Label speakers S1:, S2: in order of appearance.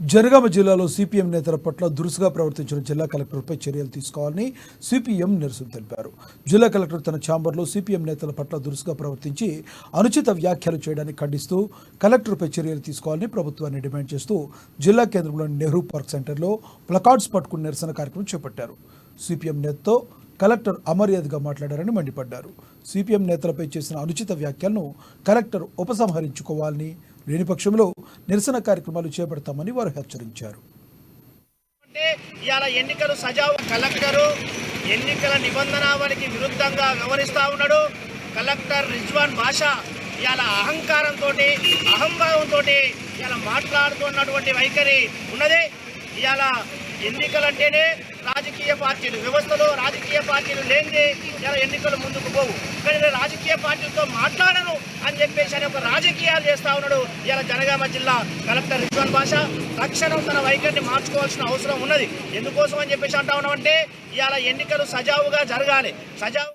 S1: జనగామ జిల్లాలో సిపిఎం నేతల పట్ల దురుసుగా ప్రవర్తించిన జిల్లా కలెక్టర్పై చర్యలు తీసుకోవాలని సిపిఎం నిరసన తెలిపారు. జిల్లా కలెక్టర్ తన ఛాంబర్లో సిపిఎం నేతల పట్ల దురుసుగా ప్రవర్తించి అనుచిత వ్యాఖ్యలు చేయడానికి ఖండిస్తూ కలెక్టర్పై చర్యలు తీసుకోవాలని ప్రభుత్వాన్ని డిమాండ్ చేస్తూ జిల్లా కేంద్రంలోని నెహ్రూ పార్క్ సెంటర్లో ప్లకార్డ్స్ పట్టుకుని నిరసన కార్యక్రమం చేపట్టారు. సిపిఎం నేతతో కలెక్టర్ అమర్యాదగా మాట్లాడారని మండిపడ్డారు. సిపిఎం నేతలపై చేసిన అనుచిత వ్యాఖ్యలను కలెక్టర్ ఉపసంహరించుకోవాలని లేని పక్షంలో నిరసన కార్యక్రమాలు చేపడతామని వారు హెచ్చరించారు.
S2: అంటే ఇవాళ ఎన్నికలు సజావు కలెక్టరు ఎన్నికల నిబంధనావళికి విరుద్ధంగా వ్యవహరిస్తా ఉన్నాడు. కలెక్టర్ రిజ్వాన్ భాష ఇవాళ అహంకారంతో అహంభావంతో ఇవాళ మాట్లాడుతున్నటువంటి వైఖరి ఉన్నది. ఇవాళ ఎన్నికలంటేనే రాజకీయ పార్టీలు వ్యవస్థలో రాజకీయ పార్టీలు లేనిదే ఇలా ఎన్నికలు ముందుకు పోవు. కానీ రాజకీయ పార్టీలతో మాట్లాడ అని చెప్పేసి అని ఒక రాజకీయాలు చేస్తా ఉన్నాడు. ఇలా జనగామ జిల్లా కలెక్టర్ రిజ్వాన్ భాష తక్షణం తన వైఖరిని మార్చుకోవాల్సిన అవసరం ఉన్నది. ఎందుకోసం అని చెప్పేసి అంటా ఉన్నామంటే ఇవాళ ఎన్నికలు సజావుగా జరగాలి. సజావు